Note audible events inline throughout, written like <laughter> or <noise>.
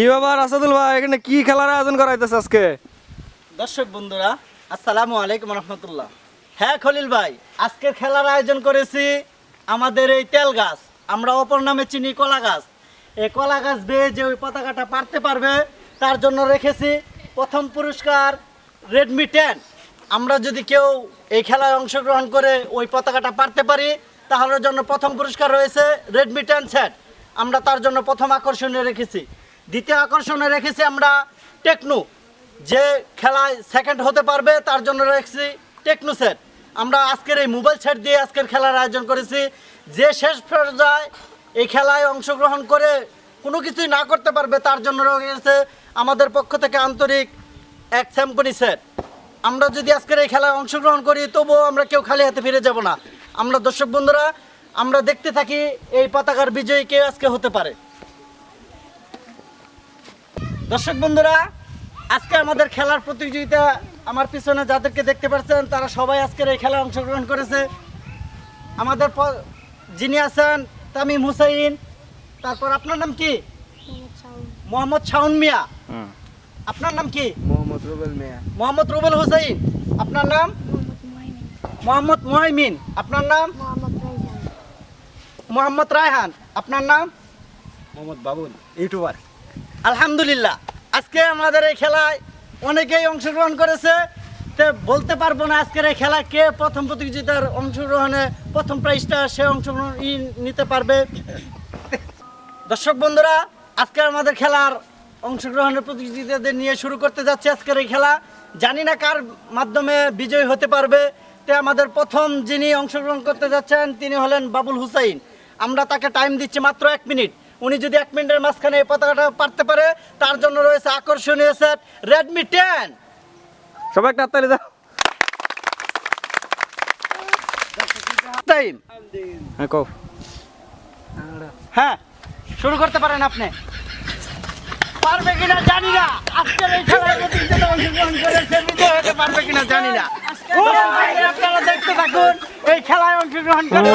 কি ব্যাপার আসাদুল ভাই? এখানে কি খেলার আয়োজন করাইতেছে আজকে? দর্শক বন্ধুরা, আসসালামু আলাইকুম রহমতুল্লাহ। হ্যাঁ খলিল ভাই আজকের খেলার আয়োজন করেছি আমাদের এই তেল গাছ। আমরা অপর নামে চিনি কলা গাছ। এই কলা গাছ বেয়ে যে ওই পতাকাটা পারতে পারবে, তার জন্য রেখেছি প্রথম পুরস্কার রেডমি টেন আমরা যদি কেউ এই খেলায় অংশগ্রহণ করে ওই পতাকাটা পারতে পারি, তাহলে জন্য প্রথম পুরস্কার রয়েছে রেডমি টেন সেট আমরা তার জন্য প্রথম আকর্ষণে রেখেছি। দ্বিতীয় আকর্ষণে রেখেছি আমরা টেকনো। যে খেলায় সেকেন্ড হতে পারবে, তার জন্য রেখেছি টেকনো সেট আমরা আজকের এই মোবাইল সেট দিয়ে আজকের খেলার আয়োজন করেছি। যে শেষ পর্যায়ে এই খেলায় অংশগ্রহণ করে কোনো কিছুই না করতে পারবে, তার জন্য রয়েছে আমাদের পক্ষ থেকে আন্তরিক এক স্যাম্পনি সেট আমরা যদি আজকের এই খেলায় অংশগ্রহণ করি, তবুও আমরা কেউ খালি হাতে ফিরে যাব না। আমরা দর্শক বন্ধুরা, আমরা দেখতে থাকি এই পতাকার বিজয়ী কে আজকে হতে পারে। দর্শক বন্ধুরা আজকে আমাদের খেলার প্রতিযোগিতা আমার পিছনে যাদেরকে দেখতে পাচ্ছেন তারা সবাই আজকের এই খেলায় অংশগ্রহণ করেছে। আমাদের যিনি আছেন তামিম হুসাইন তারপর আপনার নাম কি? মোহাম্মদ শাওন মিয়া। আপনার নাম কি? মোহাম্মদ রুবেল মিয়া। মোহাম্মদ রুবেল হুসাইন। আপনার নাম? মোহাম্মদ মুহাইমিন। আপনার নাম? মোহাম্মদ রায়হান। আপনার নাম? মোহাম্মদ বাবুল ইউটিউবার। আলহামদুলিল্লাহ। আজকে আমাদের এই খেলায় অনেকেই অংশগ্রহণ করেছে। তো বলতে পারব না আজকের এই খেলা কে প্রথম প্রতিযোগিতার অংশগ্রহণে প্রথম প্রাইজটা সে অংশগ্রহণ নিতে পারবে। দর্শক বন্ধুরা, আজকে আমাদের খেলার অংশগ্রহণের প্রতিযোগিতাদের নিয়ে শুরু করতে যাচ্ছে আজকের এই খেলা। জানি না কার মাধ্যমে বিজয়ী হতে পারবে। তে আমাদের প্রথম যিনি অংশগ্রহণ করতে যাচ্ছেন, তিনি হলেন বাবুল হুসাইন। আমরা তাকে টাইম দিচ্ছি মাত্র এক মিনিট। উনি যদি এক মিনিটের মাঝখানে এই পতাকাটা পারতে পারে তার জন্য রয়েছে আকর্ষণীয় সেট রেডমি টেন সবাই একটা হাততালি দাও। টাইম হ্যাঁ কও। হ্যাঁ শুরু করতে পারেন আপনি। পারবে কিনা জানি না। আজকের এই খেলায় প্রতিযোগিতা অংশগ্রহণ করে সে বিজয় হতে পারবে কিনা জানি না। আপনারা দেখতে থাকুন এই খেলায় অংশগ্রহণ করে?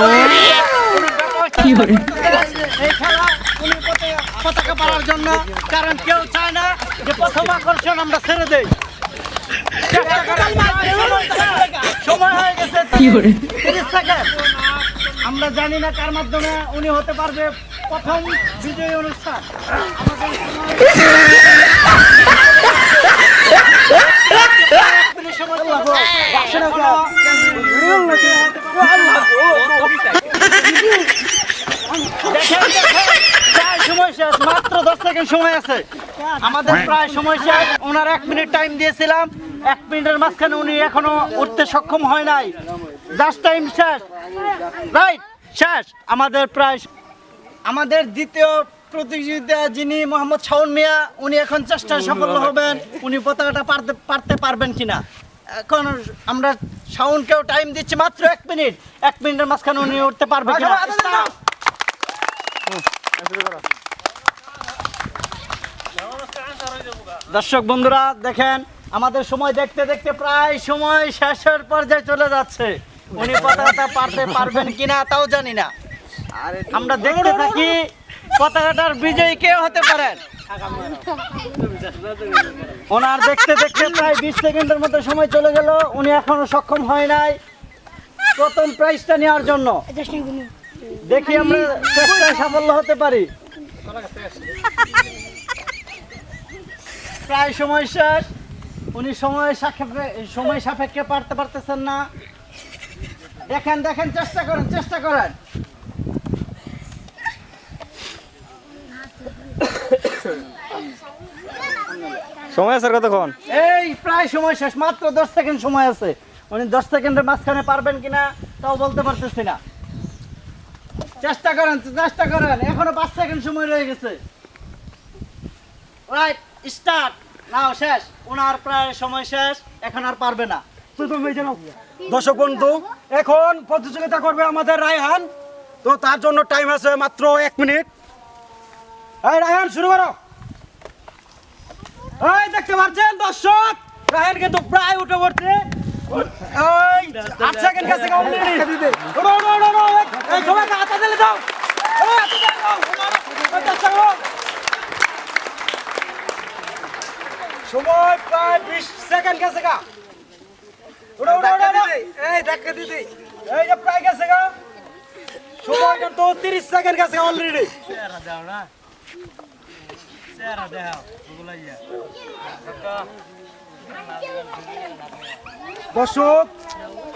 এই খেলা উনি পতাকা- পতাকা পাওয়ার জন্য কারণ কেউ চায় না যে প্রথম আকর্ষণ আমরা ছেড়ে দেই। সময় হয়ে গেছে কি বলে? 30 সেকেন্ড আমরা জানি না কার মাধ্যমে উনি হতে পারবে প্রথম বিজয়ী অনুষ্ঠান। আমাদের <laughs> সেকেন্ড সময় আছে। আমাদের প্রায় সময় শেষ। ওনার এক মিনিট টাইম দিয়েছিলাম। এক মিনিটের মাঝখানে উনি এখনও উঠতে সক্ষম হয় নাই। জাস্ট টাইম শেষ। রাইট শেষ। আমাদের প্রায় আমাদের দ্বিতীয় প্রতিযোগিতা যিনি মোহাম্মদ শাওন মিয়া উনি এখন চেষ্টায় সফল হবেন। উনি পতাকাটা পারতে পারতে পারবেন কিনা? এখন আমরা শাওনকেও টাইম দিচ্ছি মাত্র এক মিনিট। এক মিনিটের মাঝখানে উনি উঠতে পারবে কিনা? দর্শক বন্ধুরা দেখেন আমাদের সময় দেখতে দেখতে প্রায় সময় শেষের পর্যায়ে চলে যাচ্ছে। উনি পতাকাটা পারতে পারবেন কিনা তাও জানি না। আমরা দেখতে থাকি পতাকাটার বিজয়ী কে হতে পারেন। ওনার দেখতে দেখতে প্রায় বিশ সেকেন্ডের মতো সময় চলে গেল উনি এখনও সক্ষম হয় নাই। প্রথম প্রাইজটা নেওয়ার জন্য। দেখি আমরা চেষ্টায় সাফল্য হতে পারি। প্রায় সময় শেষ। উনি সময় সাপেক্ষে সময় সাপেক্ষে পারতে পারতেছেন না। দেখেন দেখেন চেষ্টা করেন চেষ্টা করেন। সময় আছে কতক্ষণ? এই প্রায় সময় শেষ মাত্র দশ সেকেন্ড সময় আছে। উনি দশ সেকেন্ডের মাঝখানে পারবেন কিনা তাও বলতে পারতেছি না। চেষ্টা করেন চেষ্টা করেন। এখনও পাঁচ সেকেন্ড সময় রয়ে গেছে। রাইট স্টার্ট না শেষ ওনার প্রায় সময় শেষ এখন আর পারবে না দর্শক বন্ধু এখন প্রতিযোগিতা করবে আমাদের রায়হান তো তার জন্য টাইম আছে মাত্র এক মিনিট এই রায়হান শুরু করো এই দেখতে পাচ্ছেন দর্শক রায়হান কিন্তু প্রায় উঠে পড়ছে এই আট সেকেন্ড কাছে এই হাতে দিলে দাও এই চেষ্টা করো। সময় প্রায় বিশ সেকেন্ড গেছে গা। ওড়ো ওড়ো ওড়ো। এই ধাক্কা দিদি এই যে প্রায় গেছে গা। সময় কিন্তু তিরিশ সেকেন্ড গেছে অলরেডি দর্শক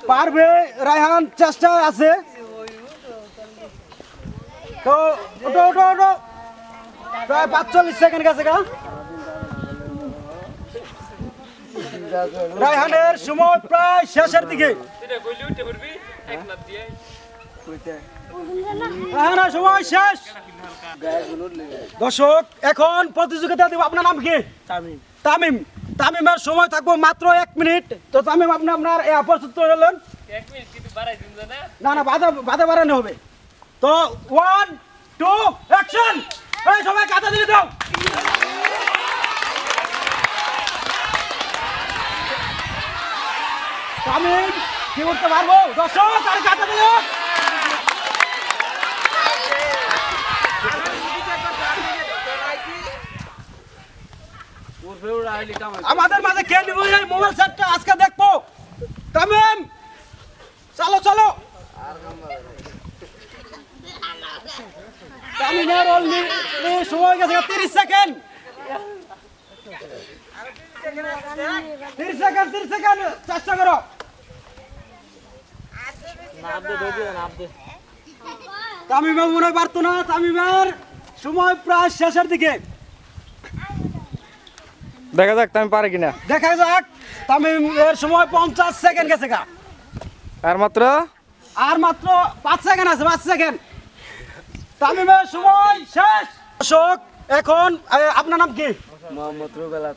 পারবে রায়হান চেষ্টা আছে। তো ওটো ওটো ওটো প্রায় পাঁচচল্লিশ সেকেন্ড গেছে গা। রায়হানের সময় প্রায় শেষের দিকে। রায়হানের সময় শেষ। দর্শক এখন প্রতিযোগিতা দেব আপনার নাম কি? তামিম। তামিমের সময় থাকব মাত্র এক মিনিট। তো তামিম আপনি আপনার প্রস্তুত হলেন না না বাধা বাধা বাড়ানো হবে। তো ওয়ান টু অ্যাকশন এই সবাই কাতা দিলে দাও। তামিম কি করতে পারব? দর্শক আর দিল আমাদের মাঝে কে নিব মোবাইল সেটটা? আজকে দেখব। তামিম, চলো চলো। তামিমের অলরেডি সময় গেছে তিরিশ সেকেন্ড। তিরিশ সেকেন্ড তিরিশ সেকেন্ড, চেষ্টা করো। তামিমের মনে হয় পারতো না তামিমের সময় প্রায় শেষের দিকে। দেখা যাক আমি পারে কিনা। দেখা যাক তামিমের সময় পঞ্চাশ সেকেন্ড গেছে গা। আর মাত্র? আর মাত্র পাঁচ সেকেন্ড আছে পাঁচ সেকেন্ড। তামিমের সময় শেষ। দর্শক এখন আপনার নাম কি?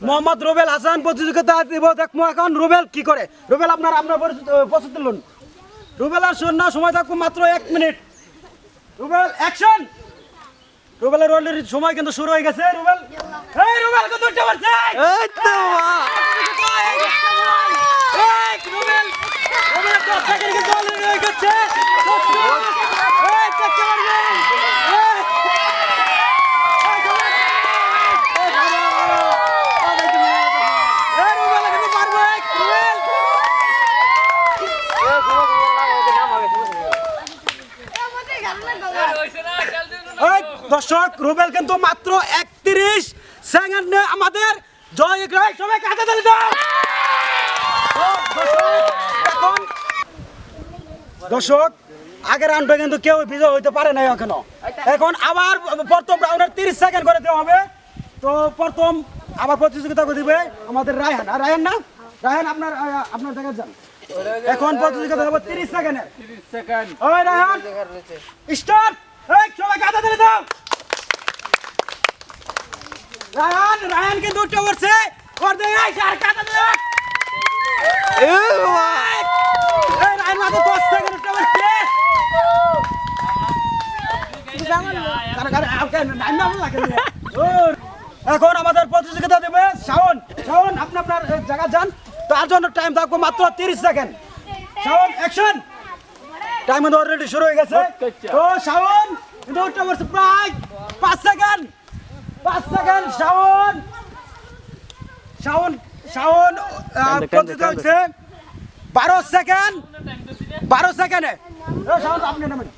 মোহাম্মদ রুবেল হাসান। প্রতিযোগিতা দিব দেখব এখন রুবেল কি করে। রুবেল আপনার আপনার প্রস্তুত লোন রুবেলের শূন্য সময় থাকুক মাত্র এক মিনিট। রুবেল অ্যাকশন রুবেলের অলরেডি সময় কিন্তু শুরু হয়ে গেছে। রুবেল এই রুবেল কত উঠতে পারছে! এই তো রুবেল রুবেল তো সেকেন্ড কিন্তু অলরেডি হয়ে গেছে এই, দেখতে পারবে। এই। এই, রুবেল। এই, রুবেল। এই, রুবেল কিন্তু পারবে, রুবেল। এই, দর্শক রুবেল কিন্তু মাত্র একত্রিশ। সেকেন্ডে আমাদের। জয় গ্রাহক সবাই কাছে দিলে এখন দর্শক আগের রাউন্ডে কিন্তু কেউ বিজয় হইতে পারে নাই এখনও। এখন আবার প্রথম রাউন্ডের তিরিশ সেকেন্ড করে দেওয়া হবে। তো প্রথম আবার প্রতিযোগিতা করে দিবে আমাদের রায়হান। আর রায়হান না? রায়হান আপনার আপনার জায়গায় যান এখন প্রতিযোগিতা হবে তিরিশ সেকেন্ডের। ওই রায়হান স্টার্ট। এখন আমাদের প্রতিযোগিতা দেবে শাওন। শাওন, আপনি আপনার জায়গা যান। তার জন্য টাইম থাকব মাত্র তিরিশ second Shaon action time already শুরু হয়ে গেছে। তো শাওন কিন্তু উঠতে পারছে প্রায় পাঁচ সেকেন্ড পাঁচ সেকেন্ড শাওন। শাওন শাওন প্রতিযোগিতা হচ্ছে? বারো সেকেন্ড বারো সেকেন্ডে শাওন আপনি নামেন।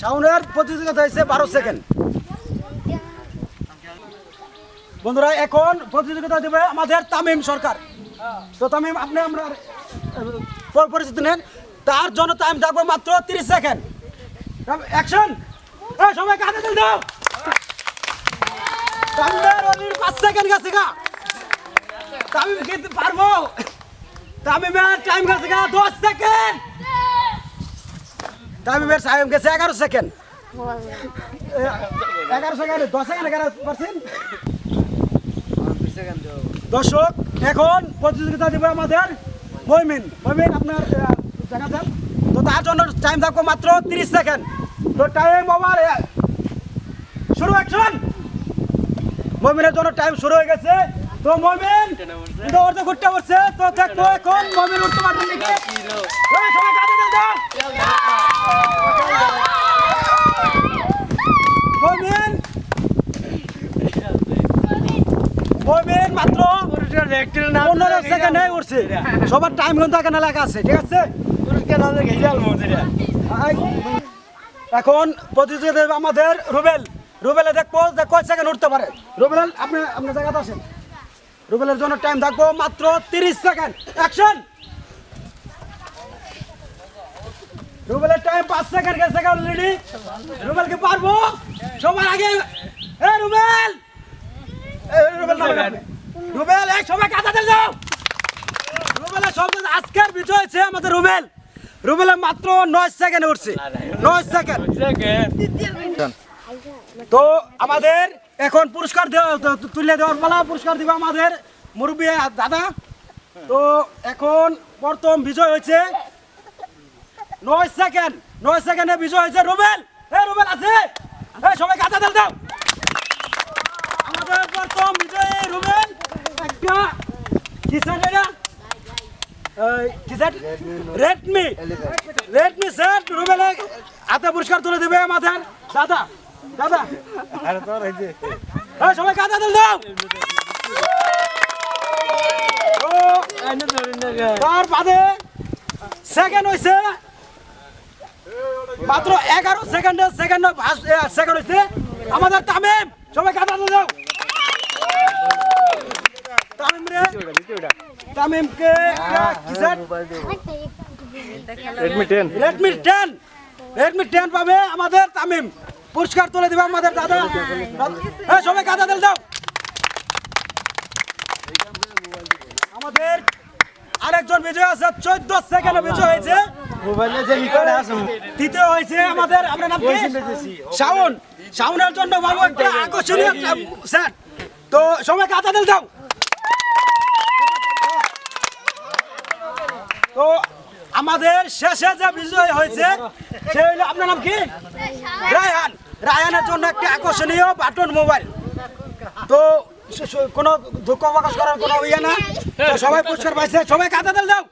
শাওনের প্রতিযোগিতা হয়েছে বারো সেকেন্ড বন্ধুরা এখন প্রতিযোগিতা দেবে আমাদের তামিম সরকার। তো তামিম আপনি আমরা পরিচিত নেন। তার জন্য টাইম থাকবে মাত্র তিরিশ সেকেন্ড। অ্যাকশন সবাই কাঁদে দিল দাও। তামিমের পাঁচ সেকেন্ড গেছে গা। তামিম কিন্তু পারব। তামিমের টাইম গেছে গা দশ সেকেন্ড। তামিমের টাইম গেছে এগারো সেকেন্ড। এগারো সেকেন্ড দশ সেকেন্ড এগারো পার্সেন্ট দর্শক এখন প্রতিযোগিতা দেবে আমাদের মইমিন মইমিন আপনার দেখা যান তো তার জন্য টাইম থাকব মাত্র তিরিশ সেকেন্ড তো টাইম ওভার শুরু অ্যাকশন মমিনের জন্য টাইম শুরু হয়ে গেছে। তো মমিন কিন্তু অর্ধ ঘুরতে পড়ছে তো দেখব এখন মমিন উঠতে। মমিন মমিন মাত্র পনেরো সেকেন্ডে উঠছে। সবার টাইম কিন্তু এখানে লেখা আছে ঠিক আছে? এখন প্রতিযোগিতা আমাদের রুবেল। রুবেলে দেখব যে কয় সেকেন্ড উঠতে পারে। রুবেল আপনি আপনার জায়গাতে আসেন। রুবেলের জন্য টাইম থাকব মাত্র তিরিশ সেকেন্ড অ্যাকশন রুবেলের টাইম পাঁচ সেকেন্ড গেছে অলরেডি রুবেল কি পারব। সবার আগে এ রুবেল! রুবেল। রুবেল এক সবাই কাঁথা দিল। রুবেলের সব আজকের বিজয় হয়েছে আমাদের রুবেল। রুবেলের মাত্র নয় সেকেন্ড উঠছে। নয় সেকেন্ড তো আমাদের এখন পুরস্কার তুলে দেওয়ার পালা পুরস্কার দিব আমাদের মুরব্বী দাদা। তো এখন প্রথম বিজয় হয়েছে। নয় সেকেন্ড নয় সেকেন্ডে বিজয় হয়েছে রুবেল। এ রুবেল আছে? এ সবাই কাঁচা দেল। দাও আমাদের প্রথম বিজয় রুবেল। কি স্যার এটা? কি স্যার হাতে পুরস্কার তুলে দেবে আমাদের। দাদা দাদা। সবাই কাঁচা দেল দাও তার বাদে সেকেন্ড হয়েছে মাত্র এগারো সেকেন্ডে সেকেন্ড সেকেন্ড হয়েছে আমাদের তামিম, সবাই কাটা দাও তামিম রে রেডমি টেন টেন পাবে আমাদের তামিম পুরস্কার তুলে দিবে আমাদের দাদা হ্যাঁ সবাই কাদা দিল দাও আমাদের আরেকজন বিজয় আছে চোদ্দ সেকেন্ডে বিজয় হয়েছে হয়েছে আমাদের শাওন শাওনের জন্য একটা আকর্ষণীয় স্যার তো সবাই কাদা দিল দাও তো আমাদের শেষে যে বিজয় হয়েছে, সে হইল আপনার নাম কি? রায়হান। রায়হানের জন্য একটি আকর্ষণীয় বাটন মোবাইল। তো কোনো দুঃখ প্রকাশ করার কোনো ইয়ে না। সবাই পুরস্কার পাইছে। সবাই কাঁদা দাও।